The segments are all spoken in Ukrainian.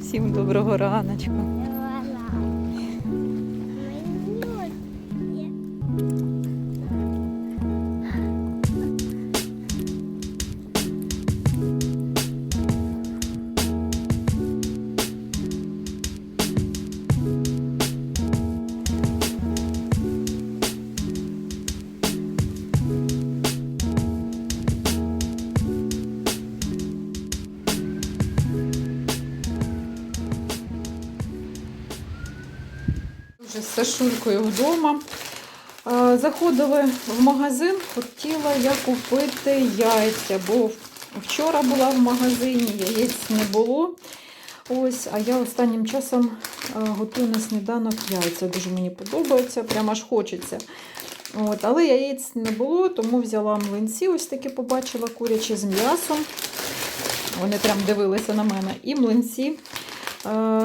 Всім доброго раночку. Вже з Сашулькою вдома. Е, Заходили в магазин, хотіла я купити яйця, бо вчора була в магазині, яєць не було. Ось, а я останнім часом е, готую на сніданок яйця. Дуже мені подобається, прямо аж хочеться. От, але яєць не було, тому взяла млинці, ось такі побачила курячі з м'ясом. Вони прям дивилися на мене. І млинці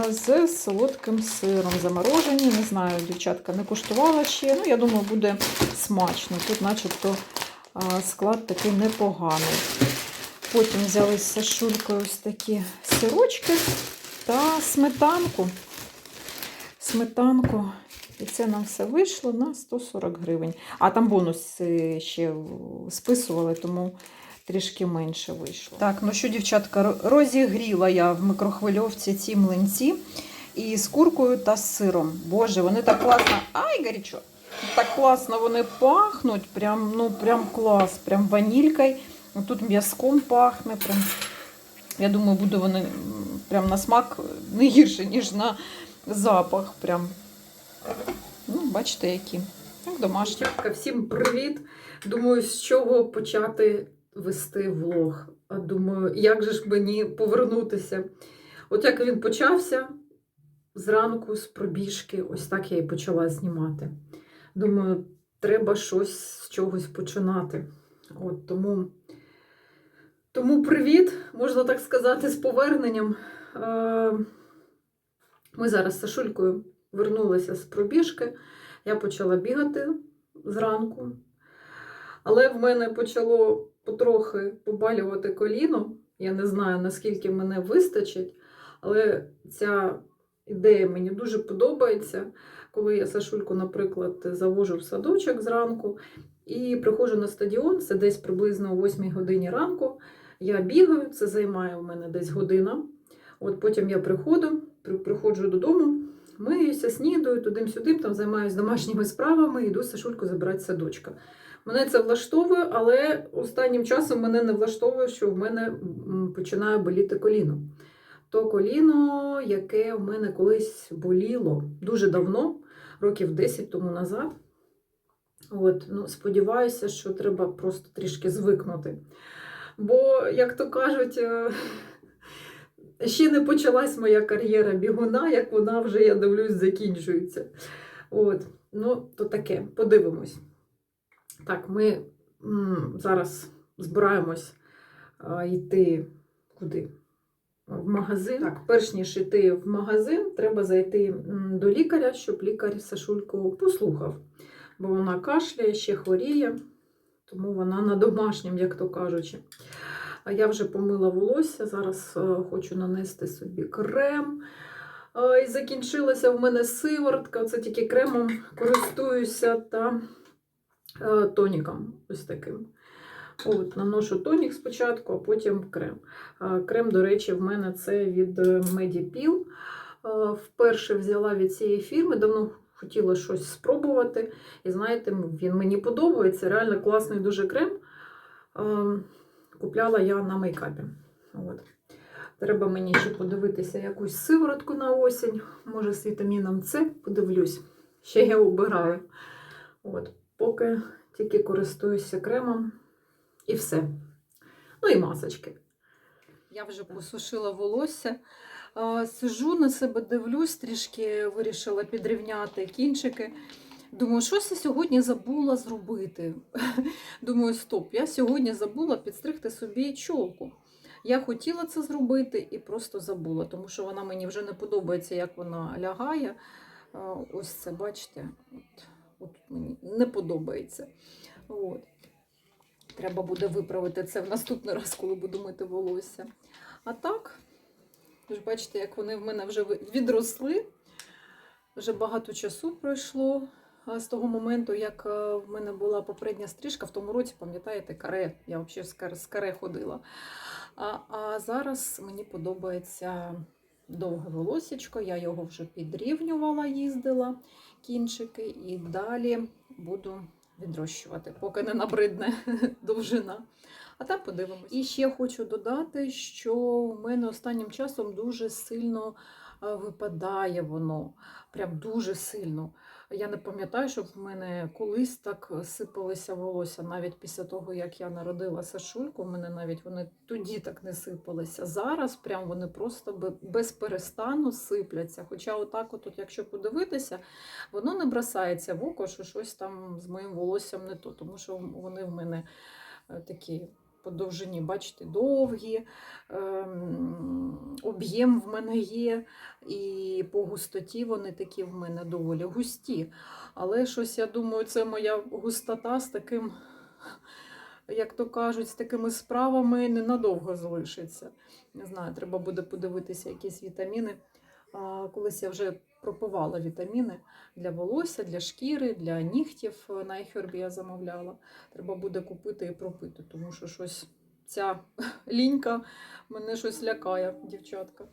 з солодким сиром заморожені. Не знаю, дівчатка не куштувала ще. Ну, я думаю, буде смачно. Тут, начебто, е, склад такий непоганий. Потім взяли з Сашулькою ось такі сирочки та сметанку. Сметанку. І це нам все вийшло на 140 гривень. А там бонус е, ще списували, тому трішки менше вийшло. Так, ну що, дівчатка, розігріла я в микрохвильовці ці млинці і з куркою та з сиром. Боже, вони так класно. Ай, гарячо! Так класно вони пахнуть. Прям, ну, прям клас, прям ванількою. Тут м'язком пахне. Прям. Я думаю, буде вони прям на смак не гірше, ніж на запах. Прям. Ну, бачите, які. Як домашні. Всім привіт! Думаю, з чого почати вести влог. Думаю, як же ж мені повернутися? От як він почався зранку з пробіжки, ось так я і почала знімати. Думаю, треба щось з чогось починати. От тому, тому привіт, можна так сказати, з поверненням. Е, Ми зараз з Сашулькою вернулися з пробіжки. Я почала бігати зранку. Але в мене почало потрохи побалювати коліно. Я не знаю, наскільки мене вистачить, але ця ідея мені дуже подобається. Коли я Сашульку, наприклад, завожу в садочок зранку і приходжу на стадіон, це десь приблизно о 8 годині ранку. Я бігаю, це займає в мене десь година. От потім я приходжу, приходжу додому, миюся, снідаю, туди-сюди, там займаюся домашніми справами, йду Сашульку забирати садочка. Мене це влаштовує, але останнім часом мене не влаштовує, що в мене починає боліти коліно. То коліно, яке в мене колись боліло дуже давно, років 10 тому назад. От, ну, сподіваюся, що треба просто трішки звикнути. Бо, як то кажуть, е, ще не почалась моя кар'єра бігуна, як вона вже, я дивлюсь, закінчується. От, ну, то таке, подивимось. Так, ми м, зараз збираємось а, йти куди? В магазин. Так, перш ніж йти в магазин, треба зайти до лікаря, щоб лікар Сашульку послухав. Бо вона кашляє, ще хворіє, тому вона на домашнім, як то кажучи. Я вже помила волосся, зараз е, хочу нанести собі крем. Е, І закінчилася в мене сиворотка. Це тільки кремом користуюся та е, тоніком ось таким. От, наношу тонік спочатку, а потім крем. Крем, до речі, в мене це від Medipil. Вперше взяла від цієї фірми, давно хотіла щось спробувати. І знаєте, він мені подобається. Реально класний дуже крем. Купляла я на мейкапі. От. Треба мені ще подивитися якусь сиворотку на осінь. Може, з вітаміном С, подивлюсь. Ще я обираю. От. Поки тільки користуюся кремом і все. Ну і масочки. Я вже посушила волосся. Сижу на себе, дивлюсь, трішки вирішила підрівняти кінчики. Думаю, щось я сьогодні забула зробити. Думаю, стоп, я сьогодні забула підстригти собі чолку. Я хотіла це зробити і просто забула, тому що вона мені вже не подобається, як вона лягає. Ось це, бачите, от, от мені не подобається. От. Треба буде виправити це в наступний раз, коли буду мити волосся. А так, ж бачите, як вони в мене вже відросли. Вже багато часу пройшло з того моменту, як е, в мене була попередня стрижка. В тому році, пам'ятаєте, каре. Я взагалі з каре, ходила. А, а зараз мені подобається довге волосечко. Я його вже підрівнювала, їздила кінчики, і далі буду відрощувати, поки не набридне довжина. А там подивимось. І ще хочу додати, що в мене останнім часом дуже сильно е, випадає воно. Прям дуже сильно. Я не пам'ятаю, щоб в мене колись так сипалися волосся, навіть після того, як я народила Сашульку, в мене навіть вони тоді так не сипалися. Зараз прям вони просто бе- без перестану сипляться. Хоча, отак, от, от, якщо подивитися, воно не бросається в око, що щось там з моїм волоссям не то, тому що вони в мене е, такі по довжині, бачите, довгі, ем, об'єм в мене є, і по густоті вони такі в мене доволі густі. Але щось, я думаю, це моя густота з таким, як то кажуть, з такими справами ненадовго залишиться. Не знаю, треба буде подивитися якісь вітаміни. Колись я вже пропивала вітаміни для волосся, для шкіри, для нігтів е, на iHerb я замовляла. Треба буде купити і пропити, тому що щось ця лінька мене щось лякає, дівчатка.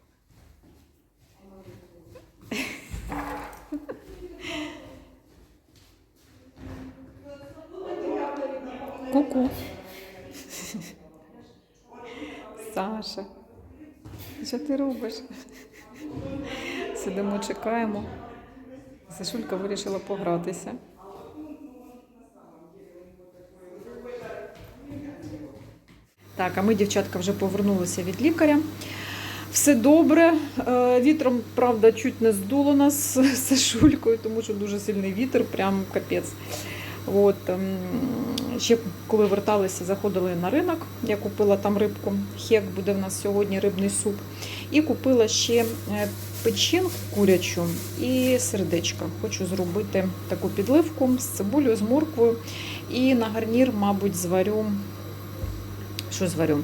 Ку-ку. Саша, що ти робиш? Сидимо, чекаємо. Сашулька вирішила погратися. Так, а ми, дівчатка, вже повернулися від лікаря. Все добре. Е, Вітром, правда, чуть не здуло нас з Сашулькою, тому що дуже сильний вітер, прям капець. От, ем, ще коли верталися, заходили на ринок. Я купила там рибку. Хек буде в нас сьогодні рибний суп. І купила ще е, печінку курячу і сердечко. Хочу зробити таку підливку з цибулею, з морквою. І на гарнір, мабуть, зварю. Що зварю?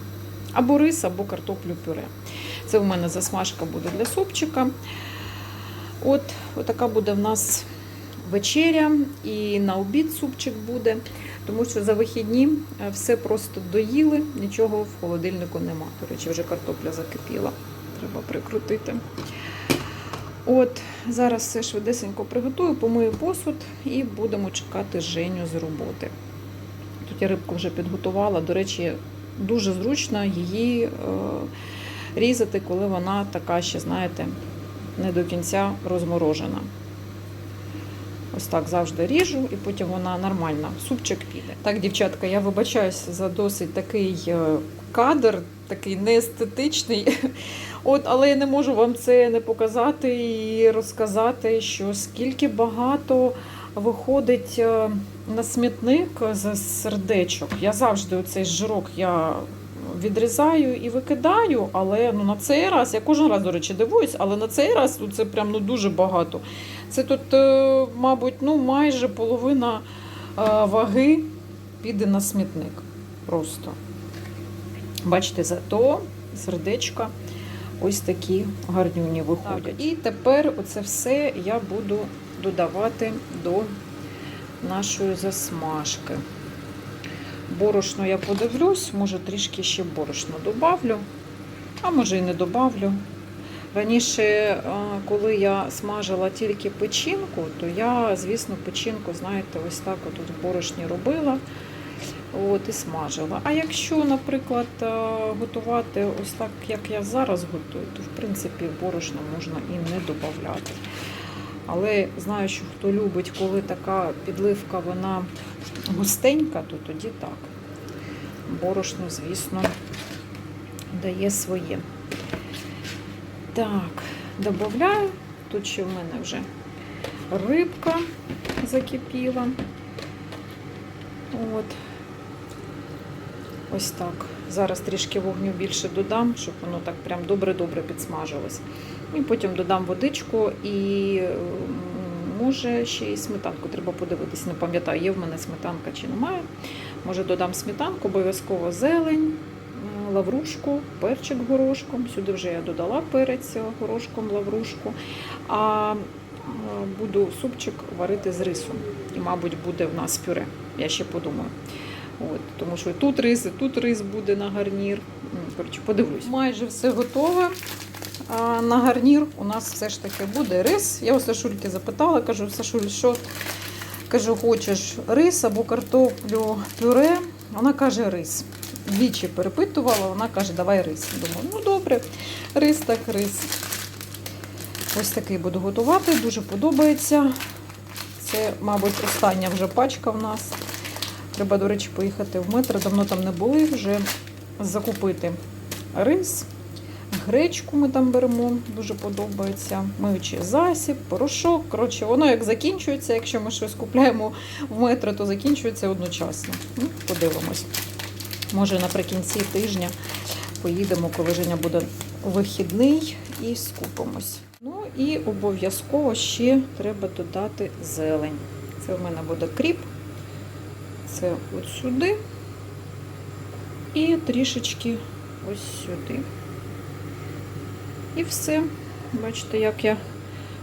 Або рис, або картоплю пюре. Це в мене засмажка буде для супчика. От, отака буде в нас вечеря і на обід супчик буде, тому що за вихідні е, все просто доїли, нічого в холодильнику нема. До речі, вже картопля закипіла. Треба прикрутити. От, зараз все швидесенько приготую, помию посуд і будемо чекати Женю з роботи. Тут я рибку вже підготувала. До речі, дуже зручно її е, різати, коли вона така ще, знаєте, не до кінця розморожена. Ось так завжди ріжу, і потім вона нормально, супчик піде. Так, дівчатка, я вибачаюсь за досить такий е, кадр, такий неестетичний. От, але я не можу вам це не показати і розказати, що скільки багато виходить е, на смітник з сердечок. Я завжди оцей жирок я відрізаю і викидаю, але ну, на цей раз, я кожен раз, до речі, дивуюсь, але на цей раз це прям ну, дуже багато. Це тут, е, мабуть, ну, майже половина е, ваги піде на смітник. Просто. Бачите, зато сердечка ось такі гарнюні виходять. І тепер оце все я буду додавати до нашої засмажки. Борошно я подивлюсь, може трішки ще борошно добавлю, а може і не добавлю. Раніше, е, коли я смажила тільки печінку, то я, звісно, печінку, знаєте, ось так от в борошні робила от, і смажила. А якщо, наприклад, е, готувати ось так, як я зараз готую, то в принципі борошно можна і не додавати. Але знаю, що хто любить, коли така підливка вона густенька, то тоді так. Борошно, звісно, дає своє. Так, додаю. Тут ще в мене вже рибка закипіла. От. Ось так. Зараз трішки вогню більше додам, щоб воно так прям добре-добре підсмажилось. І потім додам водичку і може ще й сметанку треба подивитись. Не пам'ятаю, є в мене сметанка чи немає. Може, додам сметанку, обов'язково зелень, лаврушку, перчик горошком. Сюди вже я додала перець горошком, лаврушку. А буду супчик варити з рисом. І, мабуть, буде в нас пюре. Я ще подумаю. От, тому що тут рис, тут рис буде на гарнір. М, Коротше, подивлюсь. Майже все готове. А на гарнір у нас все ж таки буде рис. Я у Сашульки запитала, кажу, Сашуль, що кажу, хочеш рис або картоплю пюре? Вона каже рис. Двічі перепитувала, вона каже, давай рис. Думаю, ну добре, рис так рис. Ось такий буду готувати, дуже подобається. Це, мабуть, остання вже пачка в нас. Треба, до речі, поїхати в метро. Давно там не були, вже закупити рис. Гречку ми там беремо, дуже подобається. Миючий засіб, порошок. Коротше, воно як закінчується. Якщо ми щось купляємо в метро, то закінчується одночасно. Ну, подивимось. Може, наприкінці тижня поїдемо, коли Женя буде вихідний, і скупимось. Ну і обов'язково ще треба додати зелень. Це в мене буде кріп. Це от сюди. І трішечки ось сюди. І все. Бачите, як я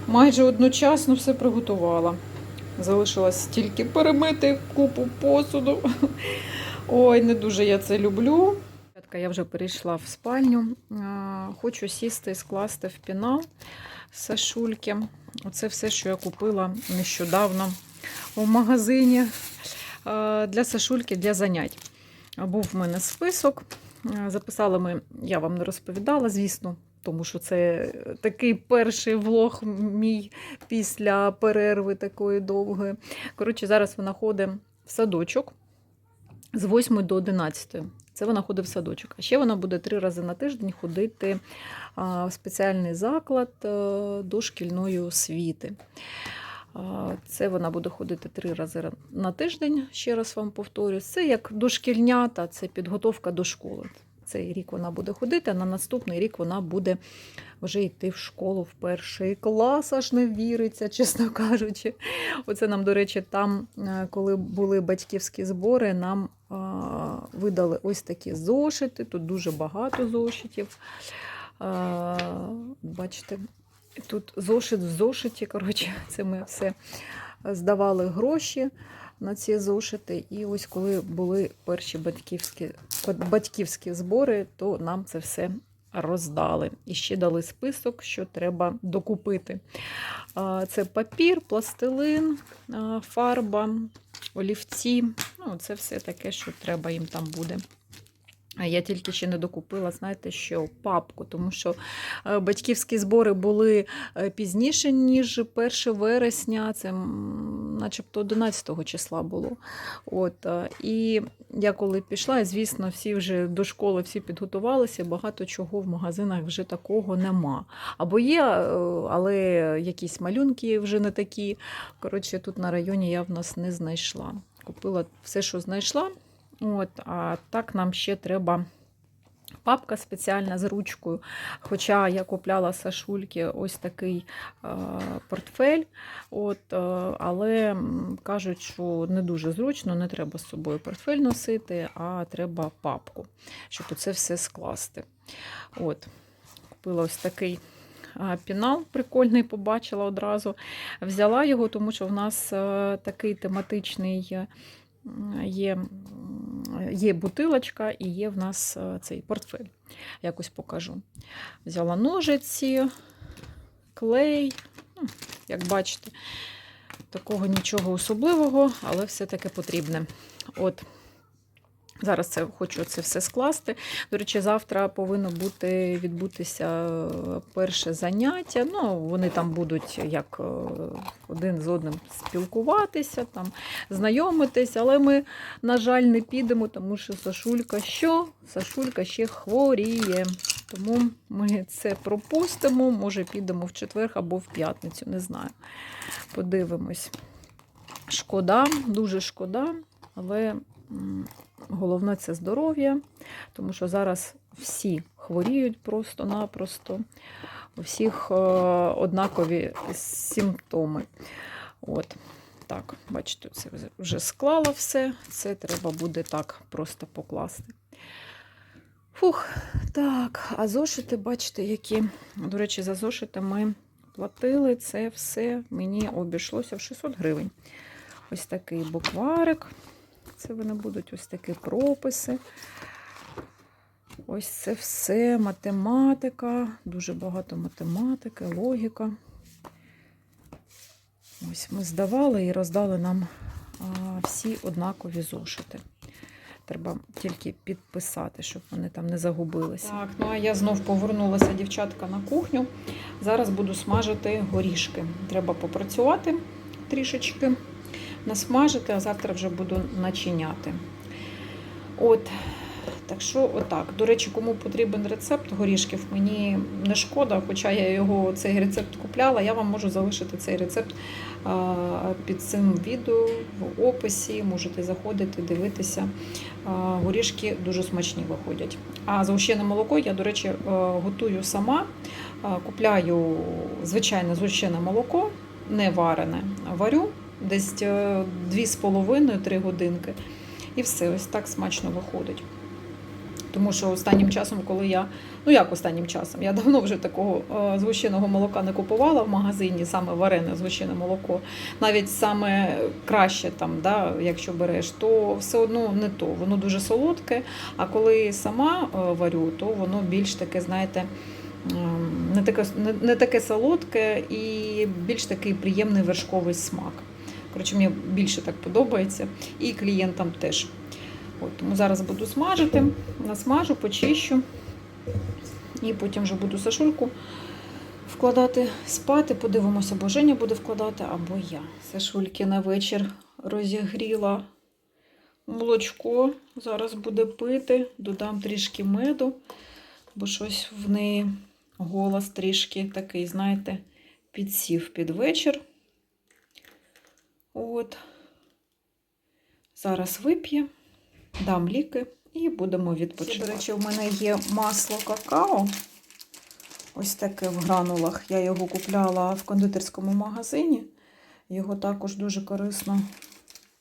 майже одночасно все приготувала. Залишилось тільки перемити купу посуду. Ой, не дуже я це люблю. Я вже перейшла в спальню. Хочу сісти і скласти в пінал Сашульки. Оце все, що я купила нещодавно у магазині для Сашульки для занять. Був в мене список. А, Записали ми, я вам не розповідала, звісно, тому що це такий перший влог мій після перерви такої довгої. Коротше, зараз вона ходить в садочок з 8 до 11. Це вона ходить в садочок. А ще вона буде три рази на тиждень ходити в спеціальний заклад а, дошкільної освіти. Це вона буде ходити три рази на тиждень, ще раз вам повторю. Це як дошкільнята, це підготовка до школи. Цей рік вона буде ходити, а на наступний рік вона буде вже йти в школу в перший клас, аж не віриться, чесно кажучи. Оце нам, до речі, там, е, коли були батьківські збори, нам видали ось такі зошити. Тут дуже багато зошитів. Бачите, тут зошит в зошиті. Коротше, це ми все здавали гроші на ці зошити. І ось коли були перші батьківські, батьківські збори, то нам це все роздали. І ще дали список, що треба докупити. Це папір, пластилин, фарба, олівці. Ну, це все таке, що треба їм там буде. Я тільки ще не докупила, знаєте, що папку, тому що е, батьківські збори були е, пізніше, ніж 1 вересня, це начебто 11 числа було. От, е, І я коли пішла, звісно, всі вже до школи всі підготувалися, багато чого в магазинах вже такого нема. Або є, але якісь малюнки вже не такі. Коротше, тут на районі я в нас не знайшла. Купила все, що знайшла. От, А так нам ще треба папка спеціальна з ручкою. Хоча я купляла Сашульки ось такий е, портфель, от, е, але кажуть, що не дуже зручно, не треба з собою портфель носити, а треба папку, щоб це все скласти. От, Купила ось такий. Пінал прикольний, побачила одразу. Взяла його, тому що в нас е, такий тематичний е, є, є бутилочка і є в нас е, цей портфель. Якось покажу. Взяла ножиці, клей. Ну, Як бачите, такого нічого особливого, але все-таки потрібне. От. Зараз це хочу це все скласти. До речі, завтра повинно бути відбутися е, перше заняття. Ну, вони там будуть як е, один з одним спілкуватися, там, знайомитись, але ми, на жаль, не підемо, тому що Сашулька що? Сашулька ще хворіє. Тому ми це пропустимо. Може, підемо в четвер або в п'ятницю, не знаю. Подивимось. Шкода, дуже шкода, але. Головне це здоров'я, тому що зараз всі хворіють просто-напросто, у всіх е, однакові симптоми. От. Так, бачите, це вже склала все. Це треба буде так просто покласти. Фух, так, а зошити, бачите, які. До речі, за зошити ми платили це все. Мені обійшлося в 600 гривень. Ось такий букварик. Це вони будуть ось такі прописи. Ось це все математика, дуже багато математики, логіка. Ось ми здавали і роздали нам всі однакові зошити. Треба тільки підписати, щоб вони там не загубилися. Так, ну а я знов повернулася, дівчатка, на кухню. Зараз буду смажити горішки. Треба попрацювати трішечки, насмажити, а завтра вже буду начиняти. От, так що, отак. До речі, кому потрібен рецепт горішків, мені не шкода, хоча я його цей рецепт купляла, я вам можу залишити цей рецепт під цим відео в описі. Можете заходити, дивитися. Горішки дуже смачні виходять. А згущене молоко я, до речі, готую сама. Купляю звичайне згущене молоко, не варене, варю десь 2,5-3 годинки. І все, ось так смачно виходить. Тому що останнім часом, коли я, ну як останнім часом, я давно вже такого е, згущеного молока не купувала в магазині, саме варене згущене молоко. Навіть саме краще, там, да, якщо береш, то все одно не то. Воно дуже солодке. А коли сама е, варю, то воно більш таке, знаєте, ем, не таке, не, не таке солодке і більш такий приємний вершковий смак. Коротше, мені більше так подобається, і клієнтам теж. От, тому зараз буду смажити, насмажу, почищу. І потім вже буду сашульку вкладати спати. Подивимося, або Женя буде вкладати, або я. Сашульки на вечір розігріла молочко. Зараз буде пити, додам трішки меду, бо щось в неї голос трішки такий, знаєте, підсів під вечір. От. Зараз вип'є, дам ліки і будемо відпочивати. До речі, у мене є масло какао. Ось таке в гранулах. Я його купляла в кондитерському магазині. Його також дуже корисно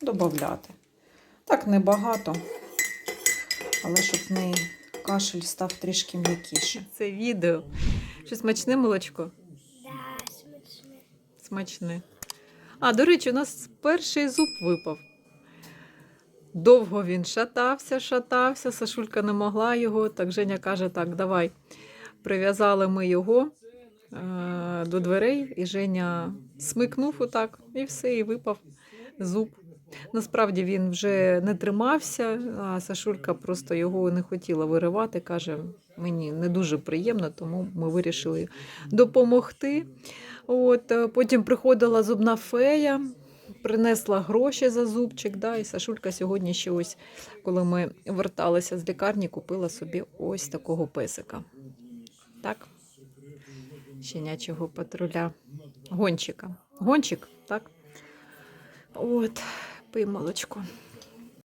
додати. Так, небагато, але щоб в неї кашель став трішки м'якіше. Це відео. Що смачне молочко? Да, смачне. Смачне. А, до речі, у нас перший зуб випав. Довго він шатався, шатався, Сашулька не могла його. Так Женя каже: так, давай. Прив'язали ми його е- до дверей, і Женя смикнув отак, і все, і випав зуб. Насправді він вже не тримався, а Сашулька просто його не хотіла виривати. Каже, мені не дуже приємно, тому ми вирішили допомогти. От, е, потім приходила зубна фея, принесла гроші за зубчик. Да, і Сашулька сьогодні ще ось, коли ми верталися з лікарні, купила собі ось такого песика. Так? Щенячого патруля. Гончика. Гончик, так? От, пий молочко.